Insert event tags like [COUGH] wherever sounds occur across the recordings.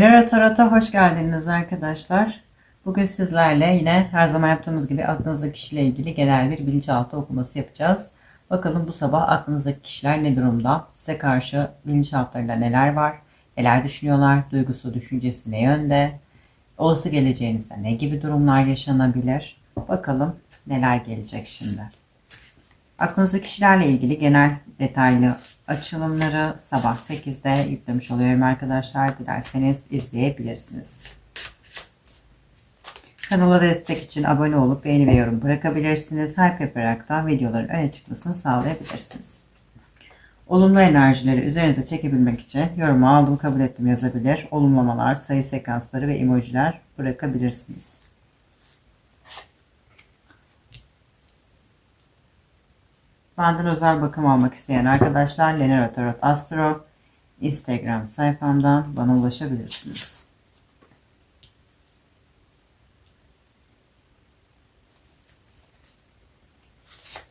Merhaba Tarot'a hoş geldiniz arkadaşlar. Bugün sizlerle yine her zaman yaptığımız gibi aklınızdaki kişiyle ilgili genel bir bilinçaltı okuması yapacağız. Bakalım bu sabah aklınızdaki kişiler ne durumda? Size karşı bilinçaltlarında neler var? Neler düşünüyorlar? Duygusu, düşüncesi ne yönde? Olası geleceğinizde ne gibi durumlar yaşanabilir? Bakalım neler gelecek şimdi. Aklınızdaki kişilerle ilgili genel detaylı açılımları sabah 8'de yüklemiş oluyorum arkadaşlar. Dilerseniz izleyebilirsiniz. Kanala destek için abone olup beğeni ve yorum bırakabilirsiniz. Hype yaparak da videoların öne çıkmasını sağlayabilirsiniz. Olumlu enerjileri üzerinize çekebilmek için yorumu aldım kabul ettim yazabilir. Olumlamalar, sayı sekansları ve emojiler bırakabilirsiniz. Benden özel bakım almak isteyen arkadaşlar Lenero Tarot Astro Instagram sayfamdan bana ulaşabilirsiniz.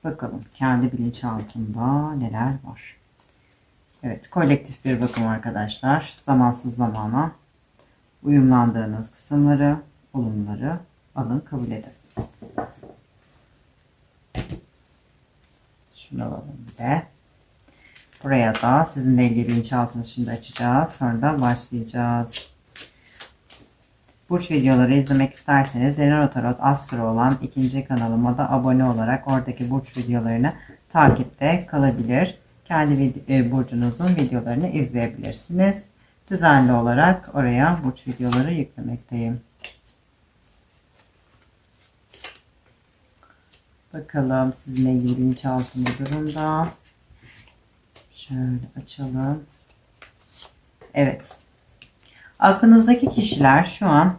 Bakalım kendi bilinçaltında neler var. Evet kolektif bir bakım arkadaşlar. Zamansız zamana uyumlandığınız kısımları, olumları alın kabul edin. Şunu alalım de. Buraya da sizinle ilgili bilinçaltını şimdi açacağız. Sonra da başlayacağız. Burç videoları izlemek isterseniz Lenaro Tarot Astro olan ikinci kanalıma da abone olarak oradaki burç videolarını takipte kalabilir. Kendi e, burcunuzun videolarını izleyebilirsiniz. Düzenli olarak oraya burç videoları yüklemekteyim. Bakalım sizinle ilgili bilinçaltında durumda. Şöyle açalım. Evet. Aklınızdaki kişiler şu an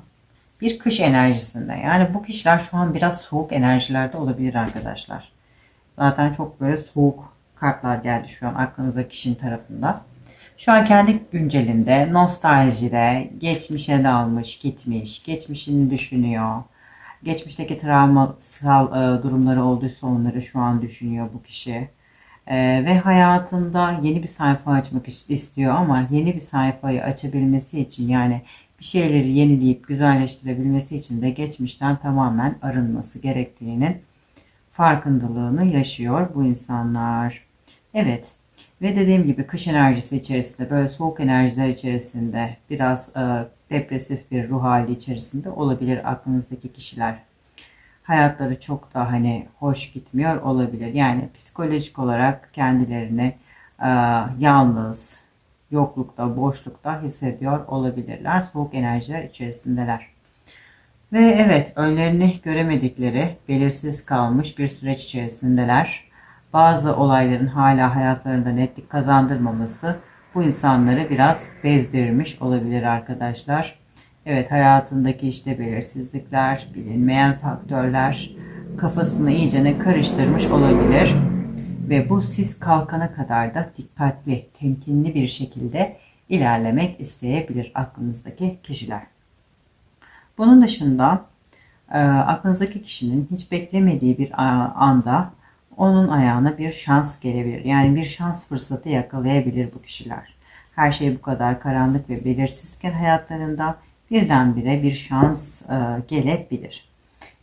bir kış enerjisinde. Yani bu kişiler şu an biraz soğuk enerjilerde olabilir arkadaşlar. Zaten çok böyle soğuk kartlar geldi şu an aklınızdaki kişinin tarafında. Şu an kendi güncelinde, nostaljide, geçmişe dalmış, gitmiş, geçmişini düşünüyor geçmişteki travmasal e, durumları olduysa onları şu an düşünüyor bu kişi. E, ve hayatında yeni bir sayfa açmak istiyor ama yeni bir sayfayı açabilmesi için yani bir şeyleri yenileyip güzelleştirebilmesi için de geçmişten tamamen arınması gerektiğinin farkındalığını yaşıyor bu insanlar. Evet ve dediğim gibi kış enerjisi içerisinde böyle soğuk enerjiler içerisinde biraz e, depresif bir ruh hali içerisinde olabilir aklınızdaki kişiler. Hayatları çok da hani hoş gitmiyor olabilir. Yani psikolojik olarak kendilerini e, yalnız, yoklukta, boşlukta hissediyor olabilirler. Soğuk enerjiler içerisindeler. Ve evet önlerini göremedikleri, belirsiz kalmış bir süreç içerisindeler. Bazı olayların hala hayatlarında netlik kazandırmaması bu insanları biraz bezdirmiş olabilir arkadaşlar. Evet hayatındaki işte belirsizlikler, bilinmeyen faktörler kafasını iyicene karıştırmış olabilir. Ve bu sis kalkana kadar da dikkatli, temkinli bir şekilde ilerlemek isteyebilir aklınızdaki kişiler. Bunun dışında e, aklınızdaki kişinin hiç beklemediği bir anda onun ayağına bir şans gelebilir. Yani bir şans fırsatı yakalayabilir bu kişiler. Her şey bu kadar karanlık ve belirsizken hayatlarında birdenbire bir şans e, gelebilir.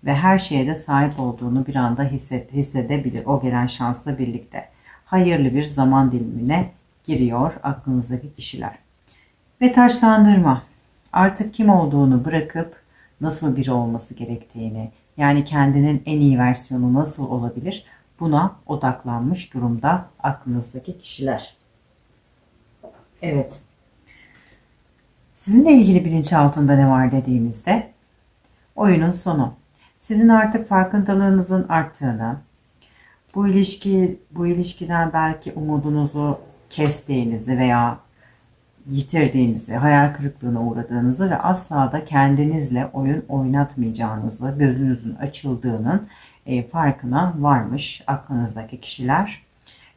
Ve her şeye de sahip olduğunu bir anda hisset, hissedebilir o gelen şansla birlikte. Hayırlı bir zaman dilimine giriyor aklınızdaki kişiler. Ve taşlandırma. Artık kim olduğunu bırakıp nasıl biri olması gerektiğini, yani kendinin en iyi versiyonu nasıl olabilir buna odaklanmış durumda aklınızdaki kişiler. Evet. Sizinle ilgili bilinçaltında ne var dediğimizde oyunun sonu. Sizin artık farkındalığınızın arttığını, bu ilişki bu ilişkiden belki umudunuzu kestiğinizi veya yitirdiğinizi, hayal kırıklığına uğradığınızı ve asla da kendinizle oyun oynatmayacağınızı, gözünüzün açıldığının e, farkına varmış aklınızdaki kişiler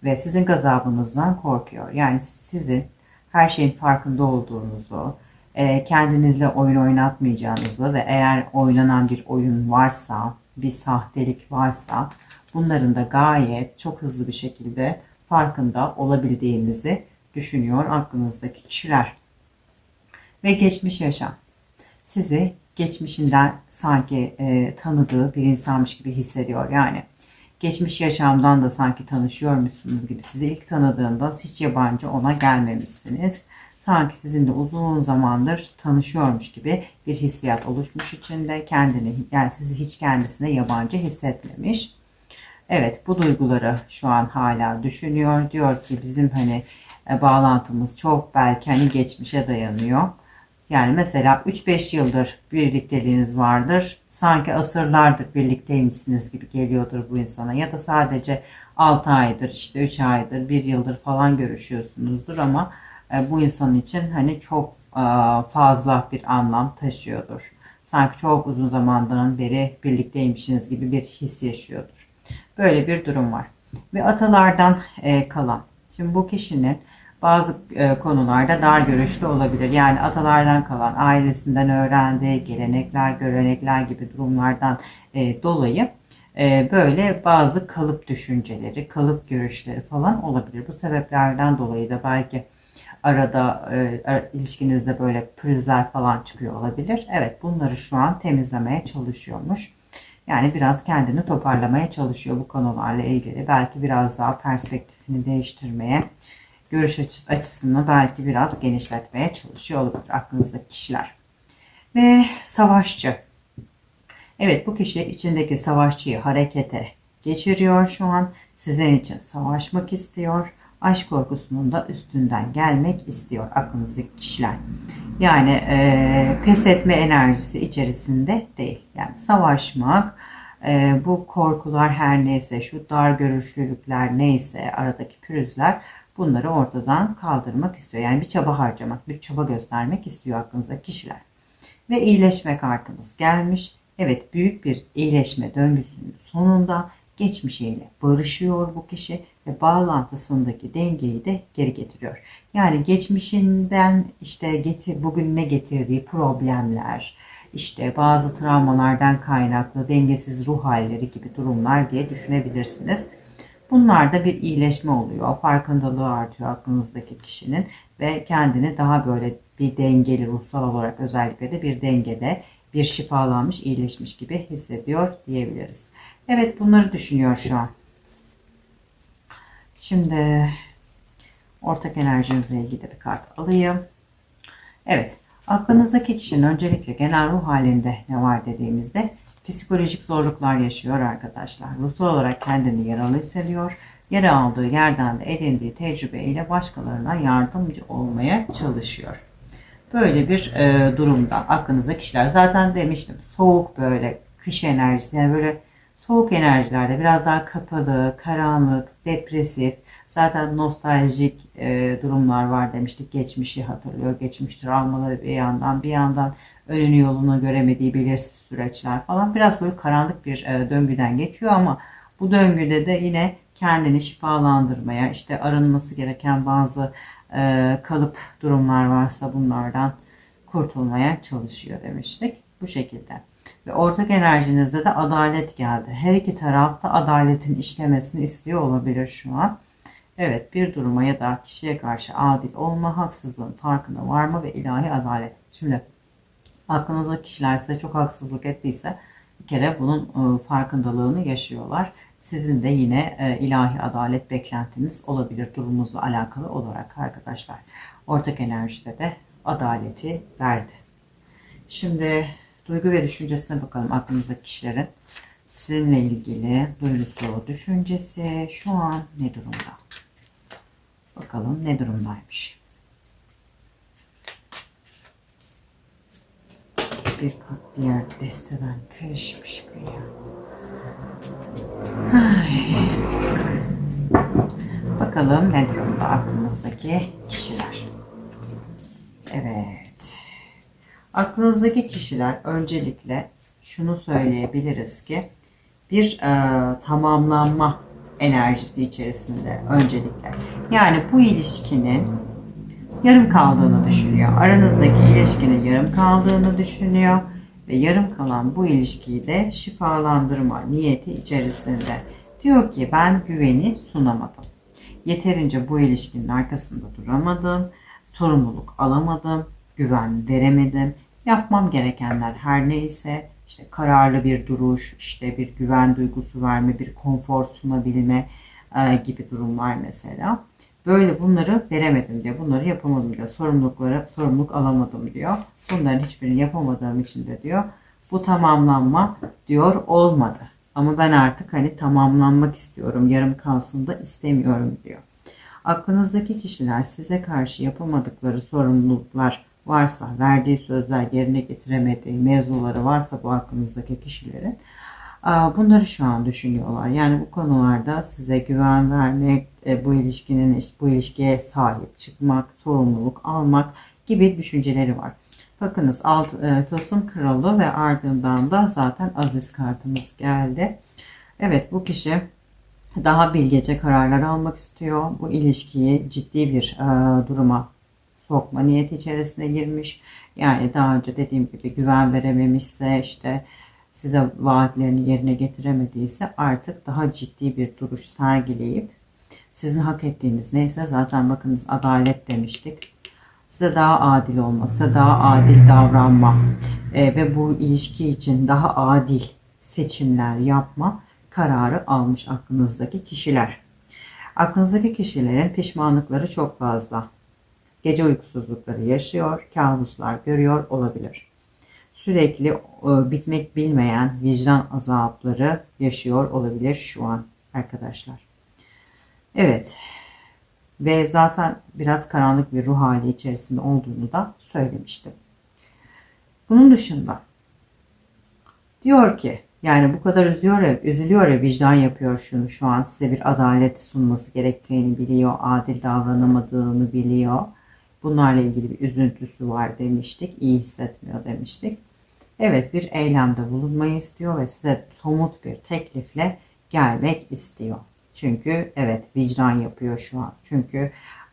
ve sizin gazabınızdan korkuyor. Yani sizin her şeyin farkında olduğunuzu, e, kendinizle oyun oynatmayacağınızı ve eğer oynanan bir oyun varsa, bir sahtelik varsa bunların da gayet çok hızlı bir şekilde farkında olabildiğinizi düşünüyor aklınızdaki kişiler. ve geçmiş yaşam sizi geçmişinden sanki e, tanıdığı bir insanmış gibi hissediyor. Yani geçmiş yaşamdan da sanki tanışıyormuşsunuz gibi sizi ilk tanıdığında hiç yabancı ona gelmemişsiniz. Sanki sizinle uzun zamandır tanışıyormuş gibi bir hissiyat oluşmuş içinde kendini yani sizi hiç kendisine yabancı hissetmemiş. Evet bu duyguları şu an hala düşünüyor. Diyor ki bizim hani e, bağlantımız çok belki hani geçmişe dayanıyor. Yani mesela 3-5 yıldır birlikteliğiniz vardır. Sanki asırlardır birlikteymişsiniz gibi geliyordur bu insana. Ya da sadece 6 aydır, işte 3 aydır, 1 yıldır falan görüşüyorsunuzdur ama e, bu insan için hani çok e, fazla bir anlam taşıyordur. Sanki çok uzun zamandan beri birlikteymişsiniz gibi bir his yaşıyordur. Böyle bir durum var. Ve atalardan e, kalan. Şimdi bu kişinin bazı e, konularda dar görüşlü olabilir. Yani atalardan kalan, ailesinden öğrendiği gelenekler, görenekler gibi durumlardan e, dolayı e, böyle bazı kalıp düşünceleri, kalıp görüşleri falan olabilir. Bu sebeplerden dolayı da belki arada e, ilişkinizde böyle pürüzler falan çıkıyor olabilir. Evet bunları şu an temizlemeye çalışıyormuş. Yani biraz kendini toparlamaya çalışıyor bu konularla ilgili. Belki biraz daha perspektifini değiştirmeye, görüş açısını belki biraz genişletmeye çalışıyor olabilir aklınızdaki kişiler. Ve savaşçı. Evet bu kişi içindeki savaşçıyı harekete geçiriyor şu an. Sizin için savaşmak istiyor. Aşk korkusunun da üstünden gelmek istiyor aklınızdaki kişiler. Yani e, pes etme enerjisi içerisinde değil. Yani savaşmak, e, bu korkular her neyse, şu dar görüşlülükler neyse, aradaki pürüzler bunları ortadan kaldırmak istiyor. Yani bir çaba harcamak, bir çaba göstermek istiyor aklınıza kişiler. Ve iyileşme kartımız gelmiş. Evet büyük bir iyileşme döngüsünün sonunda geçmişiyle barışıyor bu kişi ve bağlantısındaki dengeyi de geri getiriyor. Yani geçmişinden işte getir, bugün ne getirdiği problemler, işte bazı travmalardan kaynaklı dengesiz ruh halleri gibi durumlar diye düşünebilirsiniz. Bunlarda bir iyileşme oluyor. Farkındalığı artıyor aklınızdaki kişinin ve kendini daha böyle bir dengeli ruhsal olarak özellikle de bir dengede bir şifalanmış, iyileşmiş gibi hissediyor diyebiliriz. Evet bunları düşünüyor şu an. Şimdi ortak enerjinizle ilgili bir kart alayım. Evet aklınızdaki kişinin öncelikle genel ruh halinde ne var dediğimizde psikolojik zorluklar yaşıyor arkadaşlar. Ruhsal olarak kendini yaralı hissediyor. Yara aldığı yerden de edindiği tecrübeyle başkalarına yardımcı olmaya çalışıyor. Böyle bir e, durumda aklınızda kişiler zaten demiştim soğuk böyle kış enerjisi yani böyle soğuk enerjilerde biraz daha kapalı, karanlık, depresif zaten nostaljik e, durumlar var demiştik. Geçmişi hatırlıyor, geçmiş travmaları bir yandan bir yandan önünü yolunu göremediği belirsiz süreçler falan biraz böyle karanlık bir e, döngüden geçiyor ama bu döngüde de yine kendini şifalandırmaya işte arınması gereken bazı e, kalıp durumlar varsa bunlardan kurtulmaya çalışıyor demiştik. Bu şekilde. Ve ortak enerjinizde de adalet geldi. Her iki tarafta adaletin işlemesini istiyor olabilir şu an. Evet bir duruma ya da kişiye karşı adil olma, haksızlığın farkına varma ve ilahi adalet. Şimdi aklınızdaki kişiler size çok haksızlık ettiyse bir kere bunun e, farkındalığını yaşıyorlar. Sizin de yine e, ilahi adalet beklentiniz olabilir durumunuzla alakalı olarak arkadaşlar. Ortak enerjide de adaleti verdi. Şimdi duygu ve düşüncesine bakalım aklınızdaki kişilerin. Sizinle ilgili duygusu, düşüncesi şu an ne durumda? Bakalım ne durumdaymış. Bir diğer desteden karışmış bir ya. Ay. Bakalım ne durumda aklımızdaki kişiler. Evet. Aklınızdaki kişiler öncelikle şunu söyleyebiliriz ki bir e, tamamlanma enerjisi içerisinde öncelikle. Yani bu ilişkinin yarım kaldığını düşünüyor. Aranızdaki ilişkinin yarım kaldığını düşünüyor ve yarım kalan bu ilişkiyi de şifalandırma niyeti içerisinde. Diyor ki ben güveni sunamadım. Yeterince bu ilişkinin arkasında duramadım. Sorumluluk alamadım. güven veremedim. Yapmam gerekenler her neyse işte kararlı bir duruş, işte bir güven duygusu verme, bir konfor sunabilme gibi durumlar mesela. Böyle bunları veremedim diyor. Bunları yapamadım diyor. Sorumlulukları sorumluluk alamadım diyor. Bunların hiçbirini yapamadığım için de diyor. Bu tamamlanma diyor olmadı. Ama ben artık hani tamamlanmak istiyorum. Yarım kalsın da istemiyorum diyor. Aklınızdaki kişiler size karşı yapamadıkları sorumluluklar varsa, verdiği sözler yerine getiremediği mevzuları varsa bu aklınızdaki kişilerin bunları şu an düşünüyorlar. Yani bu konularda size güven vermek, e, bu ilişkinin bu ilişkiye sahip çıkmak, sorumluluk almak gibi düşünceleri var. Bakınız alt e, tılsım kralı ve ardından da zaten aziz kartımız geldi. Evet bu kişi daha bilgece kararlar almak istiyor. Bu ilişkiyi ciddi bir e, duruma sokma niyeti içerisine girmiş. Yani daha önce dediğim gibi güven verememişse işte size vaatlerini yerine getiremediyse artık daha ciddi bir duruş sergileyip sizin hak ettiğiniz neyse zaten bakınız adalet demiştik. Size daha adil olması, daha adil davranma e, ve bu ilişki için daha adil seçimler yapma kararı almış aklınızdaki kişiler. Aklınızdaki kişilerin pişmanlıkları çok fazla. Gece uykusuzlukları yaşıyor, kabuslar görüyor olabilir. Sürekli e, bitmek bilmeyen vicdan azapları yaşıyor olabilir şu an arkadaşlar. Evet. Ve zaten biraz karanlık bir ruh hali içerisinde olduğunu da söylemiştim. Bunun dışında diyor ki yani bu kadar üzüyor ya, üzülüyor ya vicdan yapıyor şunu şu an size bir adalet sunması gerektiğini biliyor. Adil davranamadığını biliyor. Bunlarla ilgili bir üzüntüsü var demiştik. İyi hissetmiyor demiştik. Evet bir eylemde bulunmayı istiyor ve size somut bir teklifle gelmek istiyor. Çünkü evet vicdan yapıyor şu an. Çünkü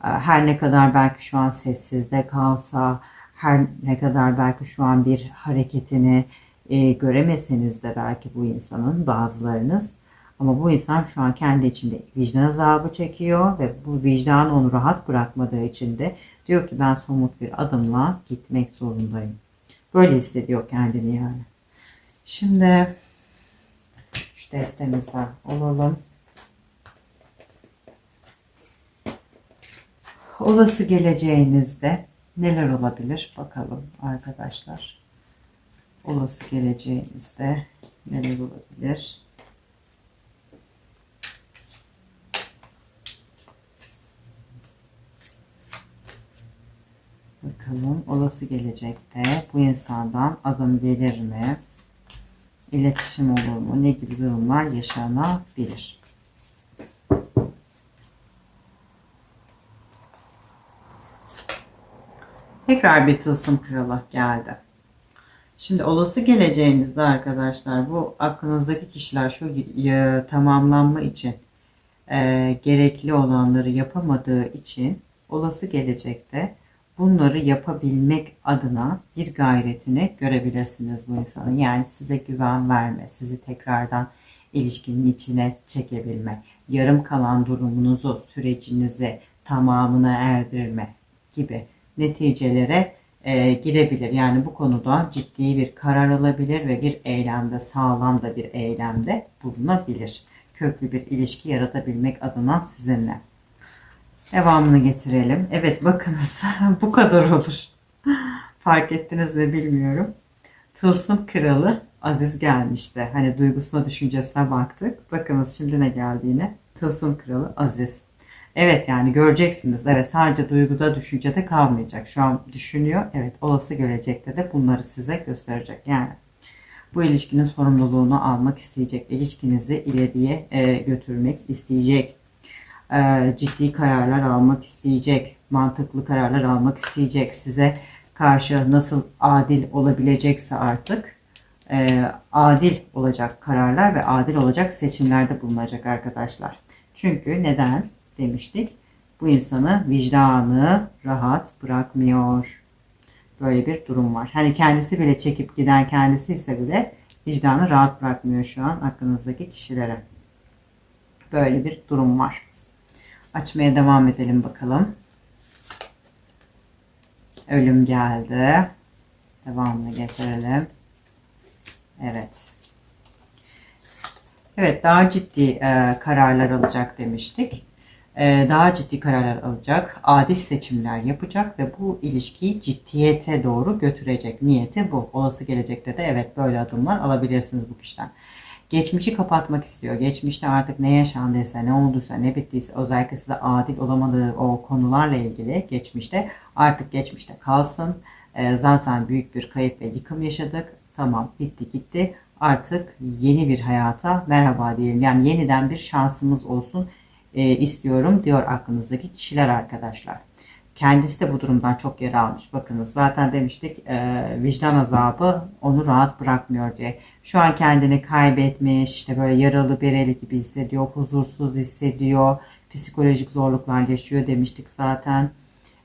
e, her ne kadar belki şu an sessizde kalsa, her ne kadar belki şu an bir hareketini e, göremeseniz de belki bu insanın bazılarınız ama bu insan şu an kendi içinde vicdan azabı çekiyor ve bu vicdan onu rahat bırakmadığı için de diyor ki ben somut bir adımla gitmek zorundayım. Böyle hissediyor kendini yani. Şimdi şu testimizden olalım. Olası geleceğinizde neler olabilir bakalım arkadaşlar. Olası geleceğinizde neler olabilir? Bakalım olası gelecekte bu insandan adım gelir mi? İletişim olur mu? Ne gibi durumlar yaşanabilir? Tekrar bir tılsım kralı geldi. Şimdi olası geleceğinizde arkadaşlar bu aklınızdaki kişiler şu tamamlanma için e, gerekli olanları yapamadığı için olası gelecekte bunları yapabilmek adına bir gayretini görebilirsiniz bu insanın. Yani size güven verme, sizi tekrardan ilişkinin içine çekebilme, yarım kalan durumunuzu, sürecinizi tamamına erdirme gibi neticelere e, girebilir. Yani bu konuda ciddi bir karar alabilir ve bir eylemde, sağlam da bir eylemde bulunabilir. Köklü bir ilişki yaratabilmek adına sizinle. Devamını getirelim. Evet bakınız [LAUGHS] bu kadar olur. Fark ettiniz mi bilmiyorum. Tılsım kralı Aziz gelmişti. Hani duygusuna düşüncesine baktık. Bakınız şimdi ne geldi yine. Tılsım kralı Aziz. Evet yani göreceksiniz. Evet sadece duyguda düşüncede kalmayacak. Şu an düşünüyor. Evet olası gelecekte de bunları size gösterecek. Yani bu ilişkinin sorumluluğunu almak isteyecek. İlişkinizi ileriye e, götürmek isteyecek e, ciddi kararlar almak isteyecek, mantıklı kararlar almak isteyecek, size karşı nasıl adil olabilecekse artık e, adil olacak kararlar ve adil olacak seçimlerde bulunacak arkadaşlar. Çünkü neden demiştik? Bu insanı vicdanı rahat bırakmıyor. Böyle bir durum var. Hani kendisi bile çekip giden kendisi ise bile vicdanı rahat bırakmıyor şu an aklınızdaki kişilere. Böyle bir durum var. Açmaya devam edelim bakalım. Ölüm geldi. Devamını getirelim. Evet. Evet daha ciddi e, kararlar alacak demiştik. E, daha ciddi kararlar alacak. Adil seçimler yapacak ve bu ilişkiyi ciddiyete doğru götürecek. Niyeti bu. Olası gelecekte de evet böyle adımlar alabilirsiniz bu kişiden. Geçmişi kapatmak istiyor. Geçmişte artık ne yaşandıysa, ne olduysa, ne bittiyse özellikle size adil olamadığı o konularla ilgili geçmişte artık geçmişte kalsın. E, zaten büyük bir kayıp ve yıkım yaşadık. Tamam bitti gitti. Artık yeni bir hayata merhaba diyelim. Yani yeniden bir şansımız olsun e, istiyorum diyor aklınızdaki kişiler arkadaşlar. Kendisi de bu durumdan çok yer almış. Bakınız zaten demiştik e, vicdan azabı onu rahat bırakmıyor diye. Şu an kendini kaybetmiş, işte böyle yaralı bereli gibi hissediyor, huzursuz hissediyor, psikolojik zorluklar yaşıyor demiştik zaten.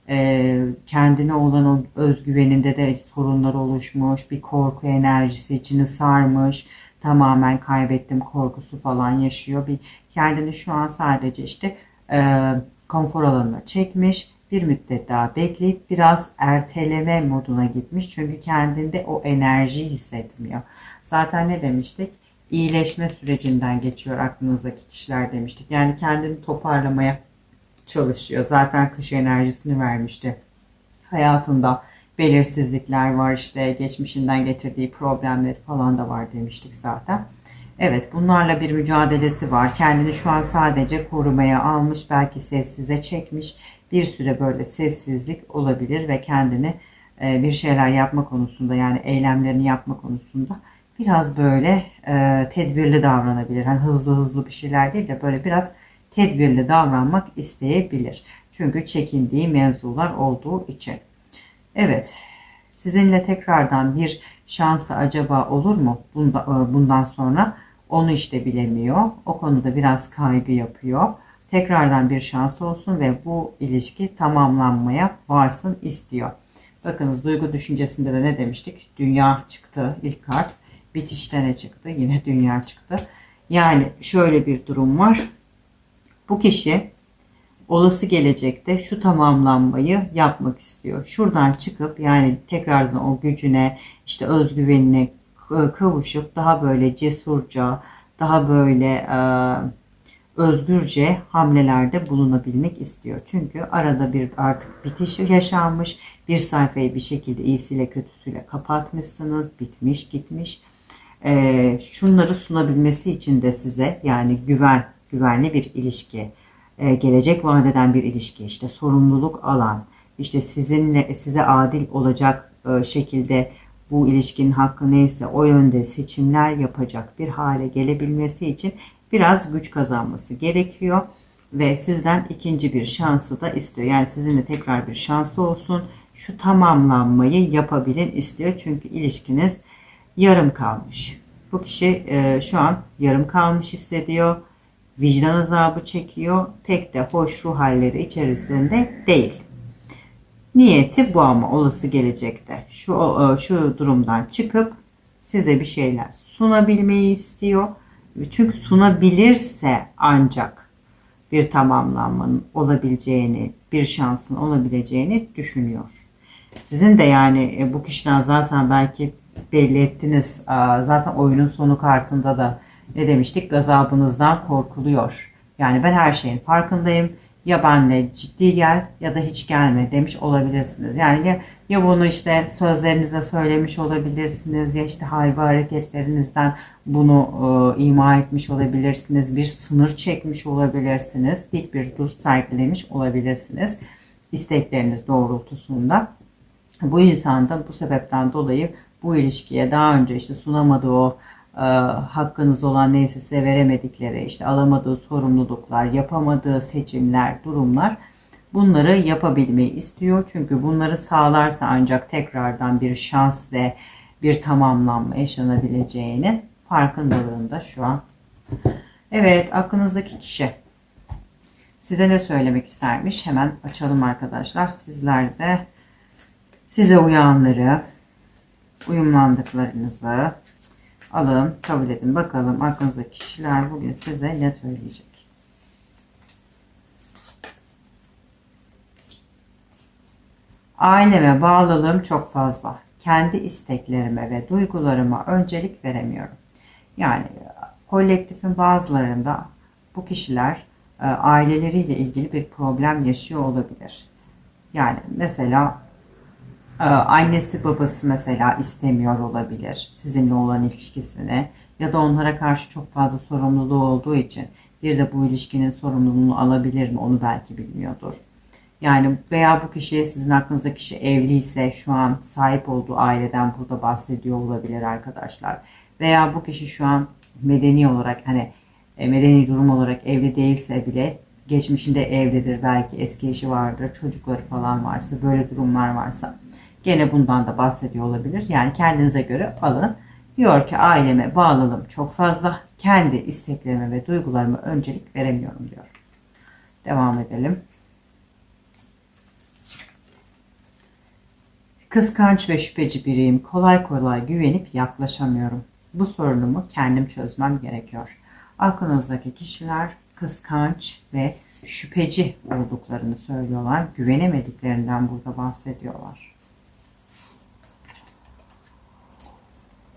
E, kendine olan o özgüveninde de sorunlar oluşmuş, bir korku enerjisi içini sarmış, tamamen kaybettim korkusu falan yaşıyor. Bir kendini şu an sadece işte e, konfor alanına çekmiş bir müddet daha bekleyip biraz erteleme moduna gitmiş. Çünkü kendinde o enerjiyi hissetmiyor. Zaten ne demiştik? İyileşme sürecinden geçiyor aklınızdaki kişiler demiştik. Yani kendini toparlamaya çalışıyor. Zaten kış enerjisini vermişti. Hayatında belirsizlikler var işte geçmişinden getirdiği problemleri falan da var demiştik zaten. Evet bunlarla bir mücadelesi var. Kendini şu an sadece korumaya almış. Belki sessize çekmiş. Bir süre böyle sessizlik olabilir ve kendini e, bir şeyler yapma konusunda yani eylemlerini yapma konusunda biraz böyle e, tedbirli davranabilir. Hani hızlı hızlı bir şeyler değil de böyle biraz tedbirli davranmak isteyebilir. Çünkü çekindiği mevzular olduğu için. Evet sizinle tekrardan bir şansı acaba olur mu e, bundan sonra? Onu işte bilemiyor. O konuda biraz kaygı yapıyor. Tekrardan bir şans olsun ve bu ilişki tamamlanmaya varsın istiyor. Bakınız duygu düşüncesinde de ne demiştik? Dünya çıktı ilk kart. Bitişte ne çıktı? Yine dünya çıktı. Yani şöyle bir durum var. Bu kişi olası gelecekte şu tamamlanmayı yapmak istiyor. Şuradan çıkıp yani tekrardan o gücüne işte özgüvenine kavuşup daha böyle cesurca, daha böyle e, özgürce hamlelerde bulunabilmek istiyor. Çünkü arada bir artık bitiş yaşanmış. Bir sayfayı bir şekilde iyisiyle kötüsüyle kapatmışsınız. Bitmiş gitmiş. E, şunları sunabilmesi için de size yani güven, güvenli bir ilişki, e, gelecek vadeden bir ilişki, işte sorumluluk alan, işte sizinle size adil olacak e, şekilde bu ilişkinin hakkı neyse o yönde seçimler yapacak bir hale gelebilmesi için biraz güç kazanması gerekiyor ve sizden ikinci bir şansı da istiyor. Yani sizinle tekrar bir şansı olsun. Şu tamamlanmayı yapabilin istiyor. Çünkü ilişkiniz yarım kalmış. Bu kişi e, şu an yarım kalmış hissediyor. Vicdan azabı çekiyor. Pek de hoş ruh halleri içerisinde değil. Niyeti bu ama olası gelecekte. Şu e, şu durumdan çıkıp size bir şeyler sunabilmeyi istiyor. Çünkü sunabilirse ancak bir tamamlanmanın olabileceğini, bir şansın olabileceğini düşünüyor. Sizin de yani e, bu kişiden zaten belki belli ettiniz. Zaten oyunun sonu kartında da ne demiştik? Gazabınızdan korkuluyor. Yani ben her şeyin farkındayım ya benle ciddi gel ya da hiç gelme demiş olabilirsiniz. Yani ya, ya bunu işte sözlerinizle söylemiş olabilirsiniz ya işte hal ve hareketlerinizden bunu e, ima etmiş olabilirsiniz. Bir sınır çekmiş olabilirsiniz. Dik bir dur sergilemiş olabilirsiniz. istekleriniz doğrultusunda. Bu insan da bu sebepten dolayı bu ilişkiye daha önce işte sunamadığı o hakkınız olan neyse size veremedikleri, işte alamadığı sorumluluklar, yapamadığı seçimler, durumlar bunları yapabilmeyi istiyor. Çünkü bunları sağlarsa ancak tekrardan bir şans ve bir tamamlanma yaşanabileceğini farkındalığında şu an. Evet aklınızdaki kişi size ne söylemek istermiş? Hemen açalım arkadaşlar. Sizler de size uyanları, uyumlandıklarınızı, alın, kabul edin. Bakalım aklınızdaki kişiler bugün size ne söyleyecek? Aileme bağlılığım çok fazla. Kendi isteklerime ve duygularıma öncelik veremiyorum. Yani kolektifin bazılarında bu kişiler e, aileleriyle ilgili bir problem yaşıyor olabilir. Yani mesela annesi babası mesela istemiyor olabilir sizinle olan ilişkisini ya da onlara karşı çok fazla sorumluluğu olduğu için bir de bu ilişkinin sorumluluğunu alabilir mi onu belki bilmiyordur. Yani veya bu kişi sizin aklınızdaki kişi evliyse şu an sahip olduğu aileden burada bahsediyor olabilir arkadaşlar. Veya bu kişi şu an medeni olarak hani e, medeni durum olarak evli değilse bile geçmişinde evlidir. Belki eski eşi vardır, çocukları falan varsa böyle durumlar varsa gene bundan da bahsediyor olabilir. Yani kendinize göre alın. Diyor ki aileme bağlılığım çok fazla. Kendi isteklerime ve duygularıma öncelik veremiyorum diyor. Devam edelim. Kıskanç ve şüpheci biriyim. Kolay kolay güvenip yaklaşamıyorum. Bu sorunumu kendim çözmem gerekiyor. Aklınızdaki kişiler kıskanç ve şüpheci olduklarını söylüyorlar. Güvenemediklerinden burada bahsediyorlar.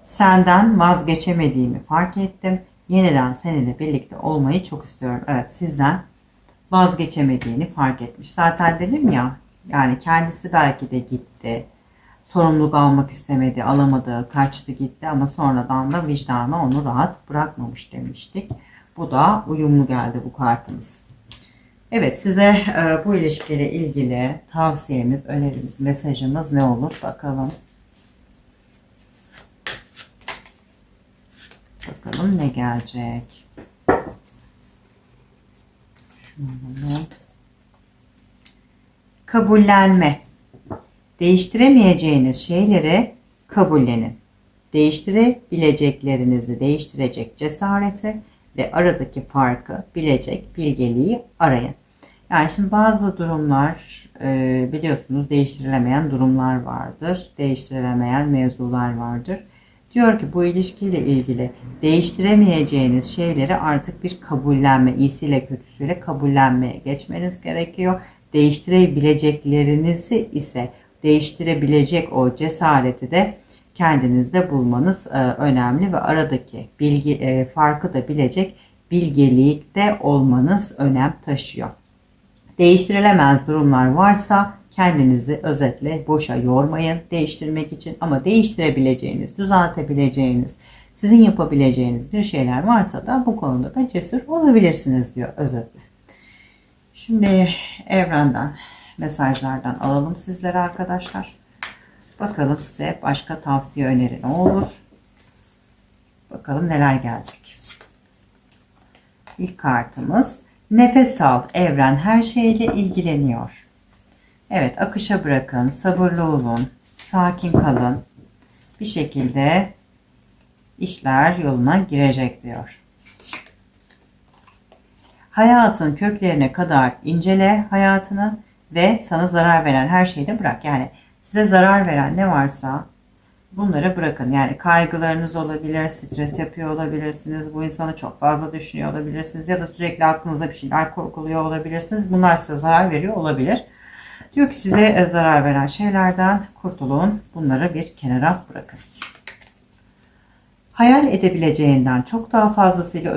Senden vazgeçemediğimi fark ettim. Yeniden seninle birlikte olmayı çok istiyorum. Evet sizden vazgeçemediğini fark etmiş. Zaten dedim ya yani kendisi belki de gitti. Sorumluluk almak istemedi, alamadı, kaçtı gitti ama sonradan da vicdanı onu rahat bırakmamış demiştik. Bu da uyumlu geldi bu kartımız. Evet size e, bu ilişkiyle ilgili tavsiyemiz, önerimiz, mesajımız ne olur bakalım. Bakalım ne gelecek. Şunu. Kabullenme. Değiştiremeyeceğiniz şeyleri kabullenin. Değiştirebileceklerinizi değiştirecek cesareti ve aradaki farkı bilecek bilgeliği arayın. Yani şimdi bazı durumlar e, biliyorsunuz değiştirilemeyen durumlar vardır. Değiştirilemeyen mevzular vardır. Diyor ki bu ilişkiyle ilgili değiştiremeyeceğiniz şeyleri artık bir kabullenme, iyisiyle kötüsüyle kabullenmeye geçmeniz gerekiyor. Değiştirebileceklerinizi ise değiştirebilecek o cesareti de kendinizde bulmanız e, önemli ve aradaki bilgi e, farkı da bilecek bilgelikte olmanız önem taşıyor. Değiştirilemez durumlar varsa kendinizi özetle boşa yormayın değiştirmek için ama değiştirebileceğiniz, düzeltebileceğiniz, sizin yapabileceğiniz bir şeyler varsa da bu konuda da cesur olabilirsiniz diyor özetle. Şimdi evrenden mesajlardan alalım sizlere arkadaşlar. Bakalım size başka tavsiye öneri ne olur? Bakalım neler gelecek. İlk kartımız nefes al evren her şeyle ilgileniyor. Evet akışa bırakın sabırlı olun sakin kalın bir şekilde işler yoluna girecek diyor. Hayatın köklerine kadar incele hayatını ve sana zarar veren her şeyi de bırak. Yani size zarar veren ne varsa bunları bırakın. Yani kaygılarınız olabilir, stres yapıyor olabilirsiniz, bu insanı çok fazla düşünüyor olabilirsiniz ya da sürekli aklınıza bir şeyler korkuluyor olabilirsiniz. Bunlar size zarar veriyor olabilir. Diyor ki size e, zarar veren şeylerden kurtulun. Bunları bir kenara bırakın. Hayal edebileceğinden çok daha fazlasıyla e,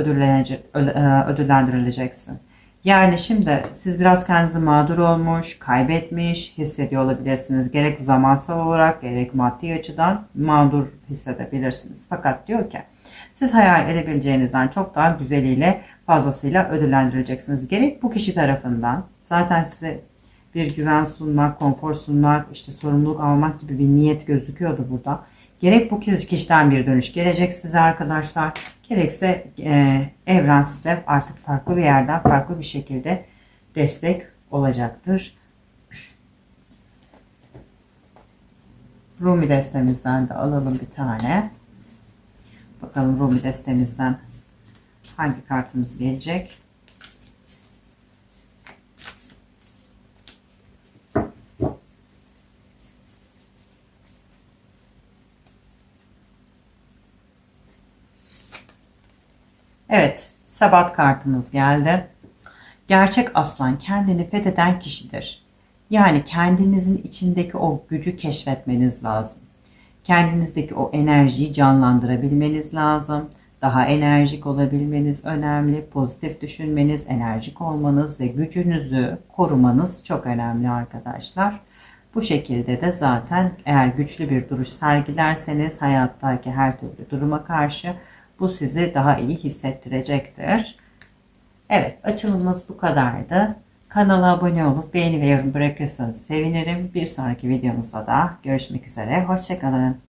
ödüllendirileceksin. Yani şimdi siz biraz kendinizi mağdur olmuş, kaybetmiş hissediyor olabilirsiniz. Gerek zamansal olarak gerek maddi açıdan mağdur hissedebilirsiniz. Fakat diyor ki siz hayal edebileceğinizden çok daha güzeliyle fazlasıyla ödüllendirileceksiniz. Gerek bu kişi tarafından zaten size bir güven sunmak, konfor sunmak, işte sorumluluk almak gibi bir niyet gözüküyordu burada. Gerek bu kişiden bir dönüş gelecek size arkadaşlar. Gerekse e, evren size artık farklı bir yerden farklı bir şekilde destek olacaktır. Rumi destemizden de alalım bir tane. Bakalım Rumi destemizden hangi kartımız gelecek? Evet, sabat kartımız geldi. Gerçek aslan kendini fetheden kişidir. Yani kendinizin içindeki o gücü keşfetmeniz lazım. Kendinizdeki o enerjiyi canlandırabilmeniz lazım. Daha enerjik olabilmeniz önemli. Pozitif düşünmeniz, enerjik olmanız ve gücünüzü korumanız çok önemli arkadaşlar. Bu şekilde de zaten eğer güçlü bir duruş sergilerseniz hayattaki her türlü duruma karşı bu sizi daha iyi hissettirecektir. Evet açılımımız bu kadardı. Kanala abone olup beğeni ve yorum bırakırsanız sevinirim. Bir sonraki videomuzda da görüşmek üzere. Hoşçakalın.